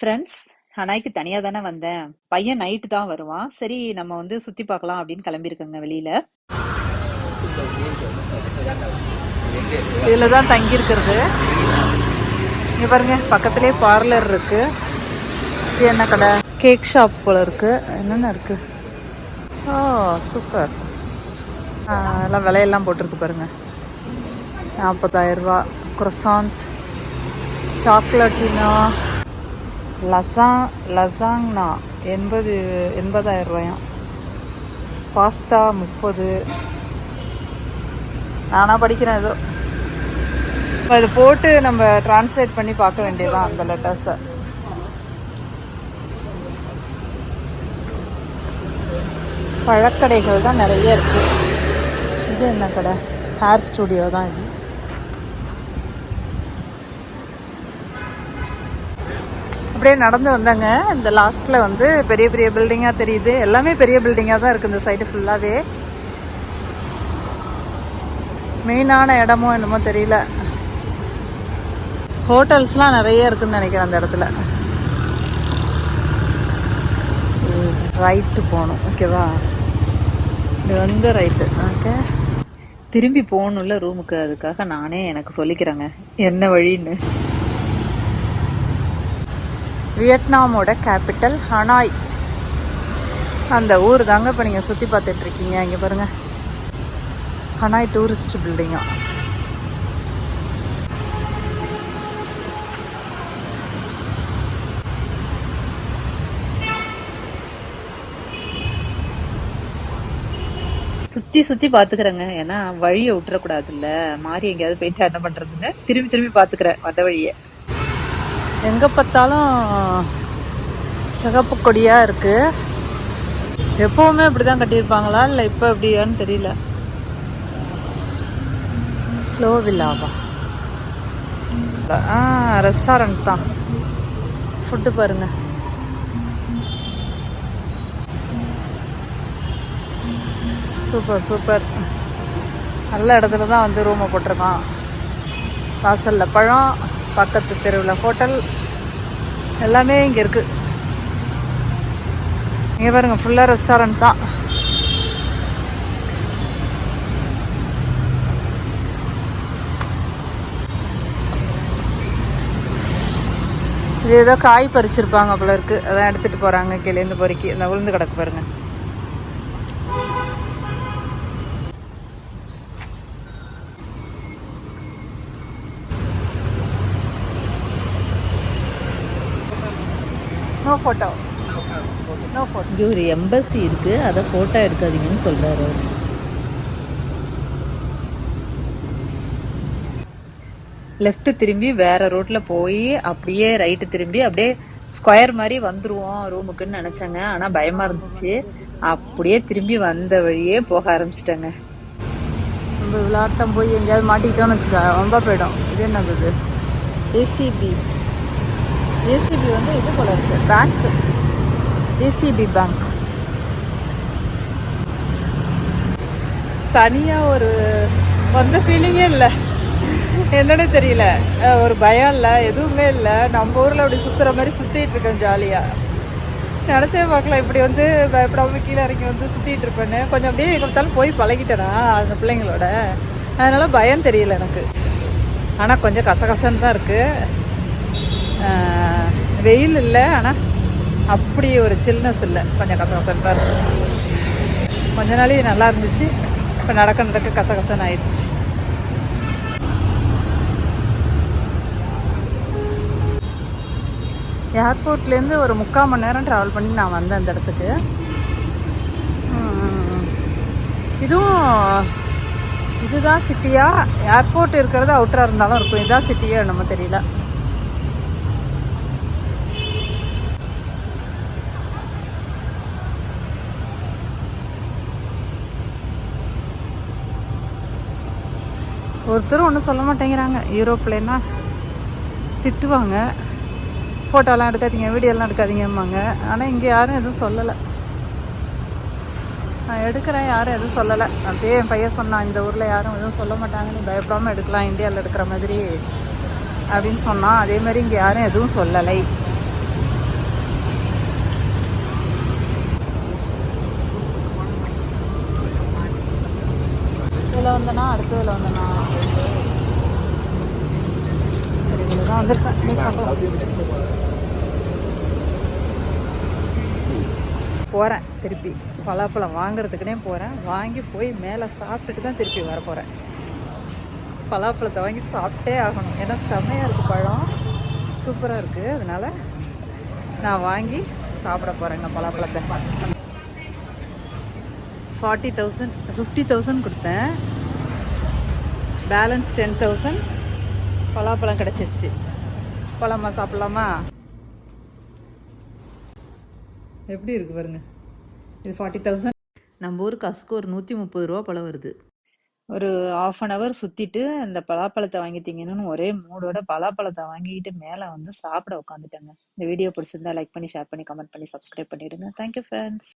Friends ஹனாய்க்கு தனியா தானே வந்தேன். பையன் நைட்டு தான் வருவான். சரி நம்ம வந்து சுத்தி பார்க்கலாம் அப்படின்னு கிளம்பியிருக்கோங்க வெளியில. இதில் தான் தங்கி இருக்கிறது இங்க பாருங்க பக்கத்துலேயே பார்லர் இருக்கு. இது என்ன கடை? கேக் ஷாப் போல இருக்கு. என்னென்ன இருக்கு? ஓ சூப்பர் எல்லாம் விலையெல்லாம் போட்டிருக்கு பாருங்க. நாற்பதாயிரம் ரூபா குரசாந்த் சாக்லேட்டினா லசாங் லசாங்னா எண்பது எண்பதாயிரம் ரூபாயாம். பாஸ்தா முப்பது. நானாக படிக்கிறேன் ஏதோ. இப்போ அது போட்டு நம்ம டிரான்ஸ்லேட் பண்ணி பார்க்க வேண்டியதான் அந்த லெட்டர்ஸை பழக்கடைகள் தான் நிறைய இருக்குது இது என்ன கடை? ஹேர் ஸ்டுடியோ தான் இது. அப்படியே நடந்து வந்தாங்க. இந்த லாஸ்ட்டில் வந்து பெரிய பெரிய பில்டிங்காக தெரியுது. எல்லாமே பெரிய பில்டிங்காக தான் இருக்குது இந்த சைடு ஃபுல்லாகவே மெயினான இடமோ என்னமோ தெரியல. ஹோட்டல்ஸ்லாம் நிறைய இருக்குன்னு நினைக்கிறேன் அந்த இடத்துல. ரைட்டு போகணும். ஓகேவா இது வந்து ரைட்டு ஓகே திரும்பி போகணும்ல ரூமுக்கு அதுக்காக நானே எனக்கு சொல்லிக்கிறேங்க. என்ன வழின்னு. வியட்நாமோட கேபிட்டல் ஹனாய் அந்த ஊர் தாங்க இப்போ நீங்கள் சுற்றி பார்த்துட்ருக்கீங்க. இங்கே பாருங்கள் ஹனாய் டூரிஸ்ட் பில்டிங்கா சுற்றி சுற்றி பார்த்துக்கிறேங்க. ஏன்னா வழியை விட்டுறக்கூடாதுல்ல. மாறி எங்கேயாவது போயிட்டு என்ன பண்ணுறதுன்னு திரும்பி திரும்பி பார்த்துக்கிறேன். வந்த வழியை. எங்கே பார்த்தாலும் சிகப்பு கொடியாக இருக்குது எப்போவுமே இப்படி தான் கட்டியிருப்பாங்களா? இல்லை இப்போ எப்படியான்னு தெரியல. ஸ்லோ வில்லாவா ஆ ரெஸ்டாரண்ட் தான். ஃபுட்டு பாருங்கள் சூப்பர் சூப்பர் நல்ல இடத்துல தான் வந்து ரூமை போட்டிருக்கான். வாசலில் பழம். பக்கத்து தெருவில் ஹோட்டல். எல்லாமே இங்கே இருக்குது இங்கே பாருங்க ஃபுல்லாக ரெஸ்டாரண்ட் தான். இது ஏதோ காய் பறிச்சிருப்பாங்க போல இருக்கு. அதான் எடுத்துட்டு போகிறாங்க கீழேருந்து பொறுக்கி. அந்த உளுந்து கிடக்கு பாருங்கள் நோ ஃபோட்டோ நோ ஃபோட்டோ இங்கே ஒரு எம்பசி இருக்கு. அதை ஃபோட்டோ எடுக்காதீங்கன்னு சொல்றாரு அவர். லெஃப்ட் திரும்பி வேற ரோட்ல போய் அப்படியே ரைட்டு திரும்பி அப்படியே ஸ்கொயர் மாதிரி வந்துருவோம் ரூமுக்குன்னு நினைச்சேங்க. ஆனா பயமா இருந்துச்சு. அப்படியே திரும்பி வந்த வழியே போக ஆரம்பிச்சிட்டேங்க. நம்ம விளையாட்டம் போய் எங்கேயாவது மாட்டிக்கிட்டோம்னு வச்சுக்கோ ரொம்ப போயிடும். இது என்னது ஏசிபி ஏசிபி வந்து இது போல இருக்கு. பேங்க் ஏசிபி பேங்க் தனியா ஒரு வந்த ஃபீலிங்கே இல்லை. என்னன்னு தெரியல. ஒரு பயம் இல்லை. எதுவுமே இல்லை. நம்ம ஊரில் அப்படி சுற்றுற மாதிரி சுற்றிட்டு இருக்கேன் ஜாலியாக நினச்சே பார்க்கலாம். இப்படி வந்து பயப்படாமல் கீழே இறங்கி வந்து சுற்றிட்டு இருப்பேன்னு. கொஞ்சம் அப்படியே எங்கே போய் பழகிட்டேனா அந்த பிள்ளைங்களோட. அதனால் பயம் தெரியல எனக்கு. ஆனால் கொஞ்சம் கசகசன்னு தான் இருக்குது வெயில் இல்லை ஆனால் அப்படி ஒரு சில்னஸ் இல்லை. கொஞ்சம் கசகசன்னு தான் கொஞ்ச நாளே நல்லா இருந்துச்சு. இப்போ நடக்க நடக்க கசகசன்னு ஆயிடுச்சு. ஏர்போர்ட்லேருந்து ஒரு முக்கால் மணி நேரம் ட்ராவல் பண்ணி நான் வந்தேன் அந்த இடத்துக்கு. இதுவும் இதுதான் சிட்டியா ஏர்போர்ட் இருக்கிறது அவுட்டராக இருந்தாலும் இருக்கும். இதுதான் சிட்டியா நம்ம தெரியல. ஒருத்தரும் ஒன்றும் சொல்ல மாட்டேங்கிறாங்க. யூரோப்லன்னா திட்டுவாங்க. ஃபோட்டோலாம் எடுக்காதீங்க வீடியோலாம் எடுக்காதீங்கம்பாங்க ஆனால் இங்கே யாரும் எதுவும் சொல்லலை. நான் எடுக்கிறேன் யாரும் எதுவும் சொல்லலை. அப்படியே என் பையன் சொன்னான் இந்த ஊரில் யாரும் எதுவும் சொல்ல மாட்டாங்க நீ பயப்படாமல் எடுக்கலாம் இந்தியாவில் எடுக்கிற மாதிரி அப்படின்னு சொன்னான். அதே மாதிரி இங்கே யாரும் எதுவும் சொல்லலை. வந்தனா அடுத்ததுல வந்தனா? சரி இதில் தான் வந்திருக்கேன். போகிறேன் திருப்பி. பலாப்பழம் வாங்குறதுக்குனே போகிறேன் வாங்கி போய் மேலே சாப்பிட்டுட்டு தான் திருப்பி வர போகிறேன் பலாப்பழத்தை வாங்கி சாப்பிட்டே ஆகணும். ஏன்னா செம்மையாக இருக்குது பழம். சூப்பராக இருக்குது அதனால் நான் வாங்கி சாப்பிட போகிறேங்க பலாப்பழத்தை. ஃபார்ட்டி தௌசண்ட் ஃபிஃப்டி தௌசண்ட் கொடுத்தேன். பேலன்ஸ் டென் தௌசண்ட் பலாப்பழம் கிடச்சிருச்சு. பழமா சாப்பிட்லாமா? எப்படி இருக்கு பாருங்க. இது ஃபார்ட்டி தௌசண்ட் நம்ம ஊர் கஸ்க்கு ஒரு நூற்றி முப்பது ரூபா பழம் வருது. ஒரு ஆஃப் அன் ஹவர் சுற்றிட்டு அந்த பலாப்பழத்தை வாங்கிட்டீங்கன்னு ஒரே மூடோட பலாப்பழத்தை வாங்கிட்டு மேலே வந்து சாப்பிட உட்காந்துட்டேங்க. இந்த வீடியோ பிடிச்சிருந்தா லைக் பண்ணி ஷேர் பண்ணி கமெண்ட் பண்ணி சப்ஸ்கிரைப் பண்ணிடுங்க. Thank you friends